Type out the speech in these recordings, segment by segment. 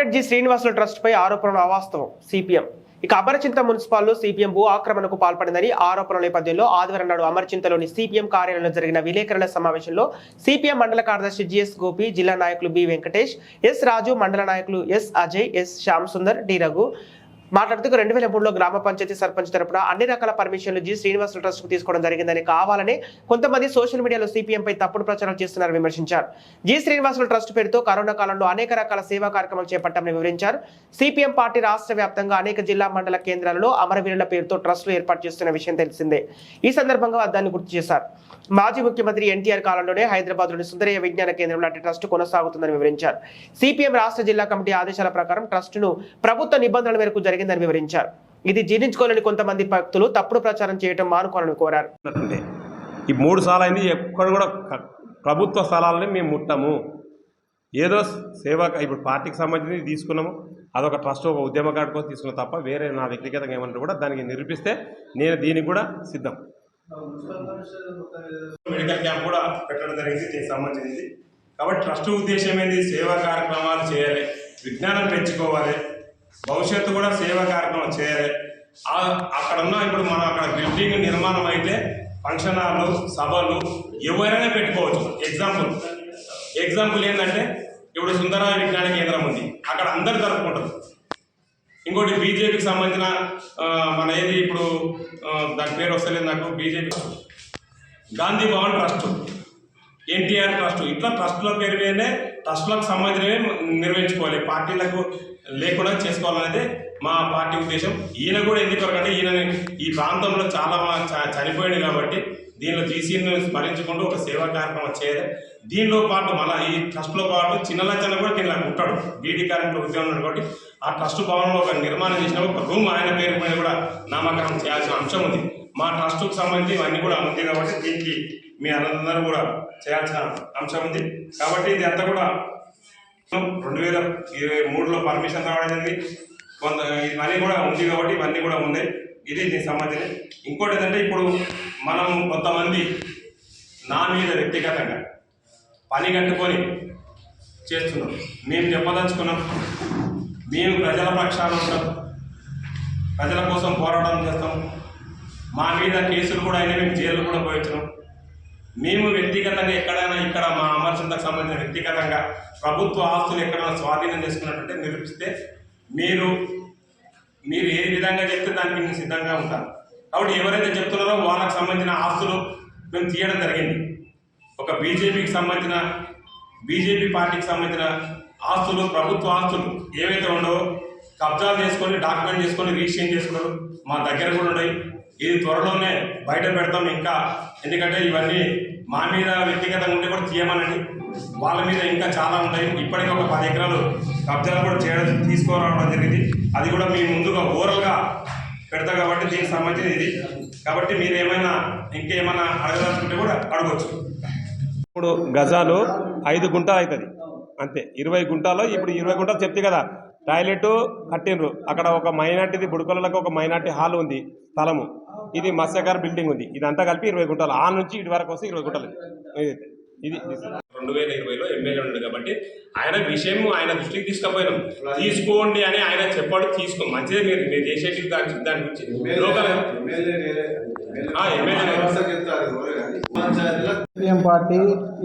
Comrade G Srinivasulu trust పై ఆరోపణలు అవాస్తవం సిపిఎం. ఇక అమరచింత మున్సిపాల్లో సిపిఎం భూ ఆక్రమణకు పాల్పడిందని ఆరోపణల నేపథ్యంలో ఆదివారం నాడు అమరచింతలోని సిపిఎం కార్యాలయంలో జరిగిన విలేకరుల సమావేశంలో సిపిఎం మండల కార్యదర్శి జిఎస్ గోపి జిల్లా నాయకులు బి వెంకటేష్ ఎస్ రాజు మండల నాయకులు S Ajay S Shyam Sundar D Raghu మాట్లాడుతూ రెండు వేల మూడులో గ్రామ పంచాయతీ సర్పంచ్ తరపున అన్ని రకాల పర్మిషన్లు జి శ్రీనివాసులు ట్రస్ట్కు తీసుకోవడం జరిగిందని కావాలని కొంతమంది సోషల్ మీడియాలో సిపిఎంపై తప్పుడు ప్రచారం చేస్తున్నారని విమర్శించారు. జి శ్రీనివాసులు ట్రస్ట్ పేరుతో కరోనా కాలంలో అనేక రకాల సేవా కార్యక్రమాలు చేపట్టామని వివరించారు. సిపిఎం పార్టీ రాష్ట్ర వ్యాప్తంగా అనేక జిల్లా మండల కేంద్రాలలో అమరవీరుల పేరుతో ట్రస్టులు ఏర్పాటు చేస్తున్న విషయం తెలిసిందే. ఈ సందర్భంగా దాన్ని గుర్తు చేశారు. మాజీ ముఖ్యమంత్రి ఎన్టీఆర్ కాలంలోనే హైదరాబాద్లోని సుందరయ్య విజ్ఞాన కేంద్రం లాంటి ట్రస్ట్ కొనసాగుతుందని వివరించారు. సిపిఎం రాష్ట్ర జిల్లా కమిటీ ఆదేశాల ప్రకారం ట్రస్టును ప్రభుత్వ నిబంధనల మేరకు జరిగింది జరిగిందని వివరించారు. ఇది జీర్ణించుకోలేని కొంతమంది భక్తులు తప్పుడు ప్రచారం చేయడం మానుకోవాలని కోరారు. ఈ మూడు సార్లు అయింది ఎక్కడ కూడా ప్రభుత్వ స్థలాలని మేము ముట్టము. ఏదో సేవా ఇప్పుడు పార్టీకి సంబంధించి తీసుకున్నాము. అదొక ట్రస్ట్ ఒక ఉద్యమ కార్డు కోసం తీసుకున్నాం తప్ప వేరే నా వ్యక్తిగతంగా ఏమన్నా కూడా దానికి నిరూపిస్తే నేను దీనికి కూడా సిద్ధం. మెడికల్ క్యాంప్ కూడా పెట్టడం జరిగింది దీనికి సంబంధించింది. కాబట్టి ట్రస్ట్ ఉద్దేశం ఏంది? సేవా కార్యక్రమాలు చేయాలి విజ్ఞానం పెంచుకోవాలి. భవిష్యత్తు కూడా సేవా కార్యక్రమం చేయాలి. అక్కడ ఉన్న ఇప్పుడు మనం అక్కడ బిల్డింగ్ నిర్మాణం అయితే ఫంక్షన్ హాల్లు సభలు ఎవరైనా పెట్టుకోవచ్చు. ఎగ్జాంపుల్ ఎగ్జాంపుల్ ఏంటంటే ఇప్పుడు సుందర విజ్ఞాన కేంద్రం ఉంది. అక్కడ అందరు జరుపుకుంటారు ఇంకోటి బీజేపీకి సంబంధించిన మన ఏది ఇప్పుడు దాని పేరు వస్తలేదు నాకు BJP Gandhi Bhavan trust. NTR trust. ఇట్లా ట్రస్టుల పేరు మీదనే ట్రస్టులకు సంబంధించినవి నిర్వహించుకోవాలి. పార్టీలకు లేకుండా చేసుకోవాలనేది మా పార్టీ ఉద్దేశం. ఈయన కూడా ఎందుకు అంటే ఈయన ఈ ప్రాంతంలో చాలా చ- చనిపోయాడు కాబట్టి దీనిలో జీసీని స్మరించుకుంటూ ఒక సేవా కార్యక్రమం చేయదు దీనిలో పాటు మళ్ళీ ఈ ట్రస్ట్లో పాటు చిన్న లచ్చన కూడా దీనిలో ఉంటాడు బీడీ కార్యక్రమంలో ఉద్యోగం ఉన్నాడు కాబట్టి ఆ ట్రస్ట్ భవనంలో ఒక నిర్మాణం చేసిన ఒక రూమ్ ఆయన పేరు మీద కూడా నామకరణం చేయాల్సిన అంశం ఉంది. మా ట్రస్ట్కు సంబంధించి ఇవన్నీ కూడా ఉంది కాబట్టి దీనికి మీ అందరూ కూడా చేయాల్సిన అంశం ఉంది. కాబట్టి ఇది అంతా కూడా రెండు వేల ఇరవై మూడులో పర్మిషన్ రావడం జరిగింది. కొంత ఇవన్నీ కూడా ఉంది కాబట్టి ఇవన్నీ కూడా ఉన్నాయి. ఇది దీనికి సంబంధించి. ఇంకోటి ఏంటంటే ఇప్పుడు మనం కొంతమంది నా మీద వ్యక్తిగతంగా పని కట్టుకొని చేస్తున్నాం. మేము చెప్పదలుచుకున్నాం. మేము ప్రజల పక్షాన ఉంటాం. ప్రజల కోసం పోరాటం చేస్తాం. మా మీద కేసులు కూడా అయినా మేము జైలు కూడా పోయించినాం మేము వ్యక్తిగతంగా ఎక్కడైనా ఇక్కడ మా అమర్శంతకు సంబంధించిన వ్యక్తిగతంగా ప్రభుత్వ ఆస్తులు ఎక్కడైనా స్వాధీనం చేసుకున్నట్టుంటే నిరూపిస్తే మీరు మీరు ఏ విధంగా చెప్తే దానికి నేను సిద్ధంగా ఉంటాను కాబట్టి ఎవరైతే చెప్తున్నారో వాళ్ళకి సంబంధించిన ఆస్తులు మేము తీయడం జరిగింది. ఒక బీజేపీకి సంబంధించిన బీజేపీ పార్టీకి సంబంధించిన ఆస్తులు ప్రభుత్వ ఆస్తులు ఏవైతే ఉండవో కబ్జాలు చేసుకొని డాక్యుమెంట్ చేసుకొని రిజిస్ట్రేషన్ చేసుకున్నారు మా దగ్గర కూడా ఉన్నాయి. ఇది త్వరలోనే బయట పెడతాం ఇంకా. ఎందుకంటే ఇవన్నీ మా మీద వ్యక్తిగతంగా ఉంటే కూడా తీయమనండి. వాళ్ళ మీద ఇంకా చాలా ఉంటాయి. ఇప్పటికే ఒక పది ఎకరాలు కబ్జాలు కూడా చేయడం తీసుకురావడం జరిగింది. అది కూడా మీ ముందుగా ఓరల్గా పెడతా కాబట్టి దీనికి సంబంధించి ఇది. కాబట్టి మీరు ఏమైనా ఇంకేమైనా అడగదలుచుకుంటే కూడా అడగవచ్చు ఇప్పుడు గజాలు ఐదు గుంటలు అవుతుంది. అంతే. ఇరవై గుంటాలో ఇప్పుడు ఇరవై గుంటలు చెప్తే కదా టాయిలెట్ కట్టిండ్రు. అక్కడ ఒక మైనార్టీది బుడకలకు ఒక మైనార్టీ హాల్ ఉంది స్థలము. ఇది మత్స్యకార్ బిల్డింగ్ ఉంది. ఇదంతా కలిపి ఇరవై గుంటలు. ఆ నుంచి ఇటు వరకు వస్తే ఇరవై గుంటలు. ఇది రెండు వేల ఇరవైలో ఎమ్మెల్యే ఉంది కాబట్టి ఆయన విషయం ఆయన దృష్టికి తీసుకుపోయినాం. తీసుకోండి అని ఆయన చెప్పాడు తీసుకో. మంచిదే మీరు మీరు చేసేటి దాని దాని గురించి. MLA CPM party?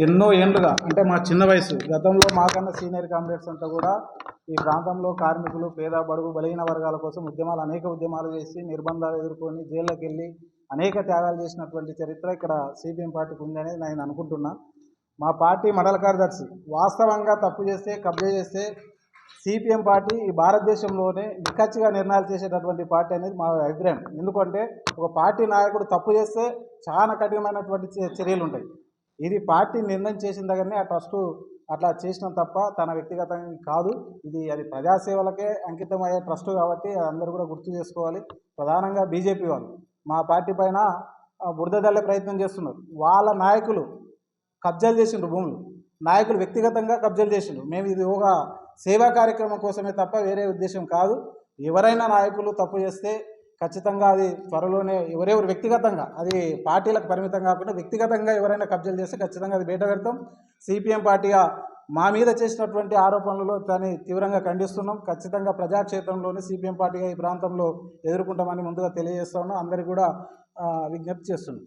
ఎన్నో ఏళ్ళుగా అంటే మా చిన్న వయసు. గతంలో మాకన్నా సీనియర్ కామ్రేడ్స్ అంతా కూడా ఈ ప్రాంతంలో కార్మికులు పేద బడుగు బలహీన వర్గాల కోసం ఉద్యమాలు అనేక ఉద్యమాలు చేసి నిర్బంధాలు ఎదుర్కొని జైళ్ళకి వెళ్ళి అనేక త్యాగాలు చేసినటువంటి చరిత్ర ఇక్కడ సిపిఎం పార్టీకి ఉందని నేను అనుకుంటున్నా. మా పార్టీ మండల కార్యదర్శి వాస్తవంగా తప్పు చేస్తే కబ్జా చేస్తే సిపిఎం పార్టీ ఈ భారతదేశంలోనే నిక్కచ్చిగా నిర్ణయాలు చేసేటటువంటి పార్టీ అనేది మా అభిప్రాయం. ఎందుకంటే ఒక పార్టీ నాయకుడు తప్పు చేస్తే చాలా కఠినమైనటువంటి చర్యలు ఉంటాయి. ఇది పార్టీ నిర్ణయం చేసిన దగ్గరనే ఆ ట్రస్టు అట్లా చేసిన తప్ప తన వ్యక్తిగతంగా కాదు. ఇది అది ప్రజాసేవలకే అంకితం అయ్యే ట్రస్ట్ కాబట్టి అందరూ కూడా గుర్తు చేసుకోవాలి. ప్రధానంగా బీజేపీ వాళ్ళు. మా పార్టీ పైన బురదదల్లే ప్రయత్నం చేస్తున్నారు. వాళ్ళ నాయకులు కబ్జాలు చేసిండ్రు భూములు. నాయకులు వ్యక్తిగతంగా కబ్జాలు చేసిండ్రు. మేము ఇది ఒక సేవా కార్యక్రమం కోసమే తప్ప వేరే ఉద్దేశం కాదు. ఎవరైనా నాయకులు తప్పు చేస్తే ఖచ్చితంగా అది త్వరలోనే ఎవరెవరు వ్యక్తిగతంగా అది పార్టీలకు పరిమితం కాకుండా వ్యక్తిగతంగా ఎవరైనా కబ్జాలు చేస్తే ఖచ్చితంగా అది బయట పెడతాం సిపిఎం పార్టీగా మా మీద చేసినటువంటి ఆరోపణలలో దాన్ని తీవ్రంగా ఖండిస్తున్నాం. ఖచ్చితంగా ప్రజాక్షేత్రంలోనే సిపిఎం పార్టీగా ఈ ప్రాంతంలో ఎదుర్కొంటామని ముందుగా తెలియజేస్తా ఉన్నాం. అందరికీ కూడా విజ్ఞప్తి చేస్తున్నాం.